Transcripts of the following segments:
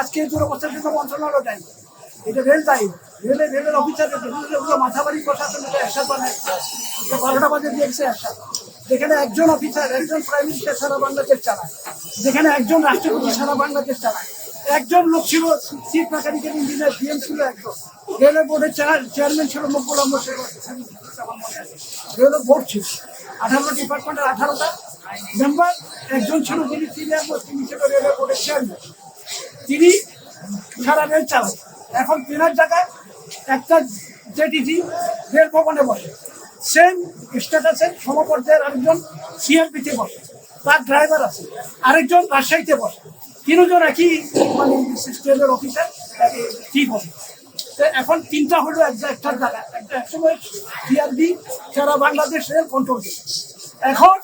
আজকে দুরবস্থার জন্য মন্ত্রণালয় দায়ী এটা রেল দায়ী রেলের রেলের অফিসারদের মাথাবাড়ি প্রশাসন একসাথ বানায় বারোটা বাজে দিয়েছে একসাথ যেখানে একজন অফিসার একজন প্রাইম মিনিস্টার সারা বাংলাদেশ চালায়। যেখানে একজন রাষ্ট্রপতি সারা বাংলাদেশ চালায়। একজন লোক ছিল চিফ মেকানিক্যাল ইঞ্জিনিয়ার ডিএম ছিল একজন। রেলের বোর্ডের চেয়ারম্যান ছিল মকবুল আহমদ রেলের বোর্ড ছিল। আঠারোটা ডিপার্টমেন্টের আঠারোটা। মেম্বার একজন ছিল মোস্ট তিনি ছিল রেলের বোর্ডের চেয়ারম্যান তিনি সারা রেল চালান। এখন তিনার জায়গায় একটা জেডিসি রেল ভবনে বসে। সেম স্ট্যাটাসের সমপর্যায়ের আরেকজন সিএমপিতে বসে। তার ড্রাইভার আছে। আরেকজন রাজশাহীতে বসে। তিনজন একই মানে স্টেজের অফিসার ঠিক হবে এখন তিনটা হলো এক জা- একটা জায়গা একটা একসময় সিআরবি সারা বাংলাদেশ রেল কন্ট্রোল এখন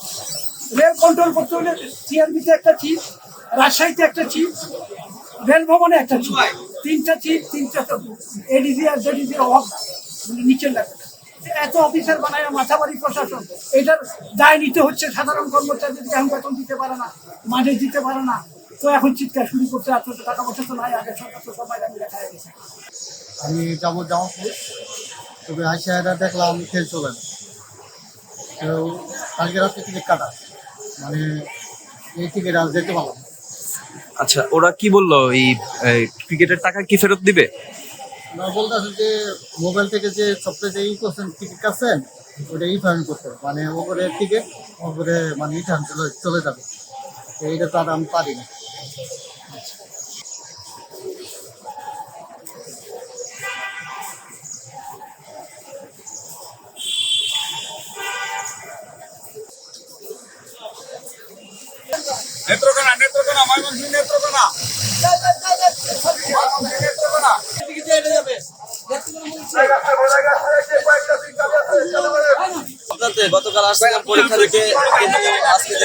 রেল কন্ট্রোল করতে হলে সিআরবিতে একটা চিফ রাজশাহীতে একটা চিফ রেল ভবনে একটা চিফ তিনটা চিফ তিনটা এডিসি আর জেডিসির অভাব নাই। নিচের লেভেলে এত অফিসার বানায়, মাথাবাড়ি প্রশাসন এটার দায় নিতে হচ্ছে সাধারণ কর্মচারীদেরকে, এখন বেতন দিতে পারে না মাঝে দিতে পারে না তো এখন চিৎকার শুরু করতে এত টাকা পয়সা তো নাই আগে সরকার তো সবাই আমি দেখা গেছে আমি যাব জামালপুর তবে আইসা দেখলাম খেল চলে না তো কালকে রাত্রে টিকিট কাটা মানে এই টিকিট আর যেতে পারলাম। আচ্ছা ওরা কি বলল? এই ক্রিকেটের টাকা কি ফেরত দিবে? ওরা বলতেছে যে মোবাইল থেকে যে সবচেয়ে যে ই করছেন টিকিট কাটছেন ওটা রিটার্ন করতে। মানে ওপরে টিকিট ওপরে মানে রিটার্ন চলে চলে যাবে। এইটা তো আর আমি পারি না। ময়মনসিংহ গতকাল আসছিলাম পরীক্ষা দিতে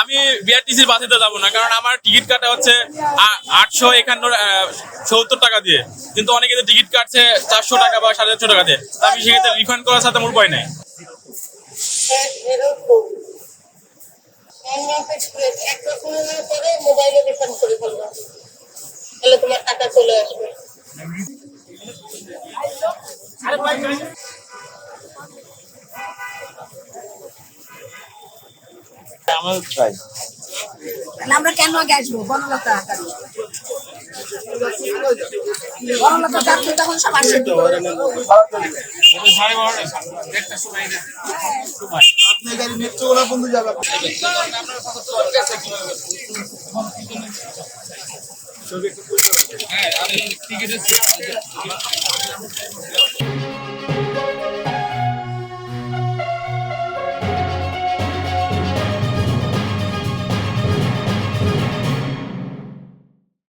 আমি বিআরটিসির বাসে তো যাব না কারণ আমার টিকিট কাটা হচ্ছে আটশো একান্ন সত্তর টাকা দিয়ে। কিন্তু অনেকে টিকিট কাটছে চারশো টাকা বা সাড়ে চারশো টাকা দিয়ে। আমি সেক্ষেত্রে রিফান্ড করার সাথে আমার উপায় নেই। একটা সময় পরে মোবাইলে রিফান্ড করে ফেলবা তাহলে তোমার টাকা চলে আসবে তাহলে আমরা কেন আগে আসব? বনলতা বনলতা যাত্রী তখন সব আসে। সাড়ে বারোটা দেড়টার সময় হ্যাঁ আমি টিকিটের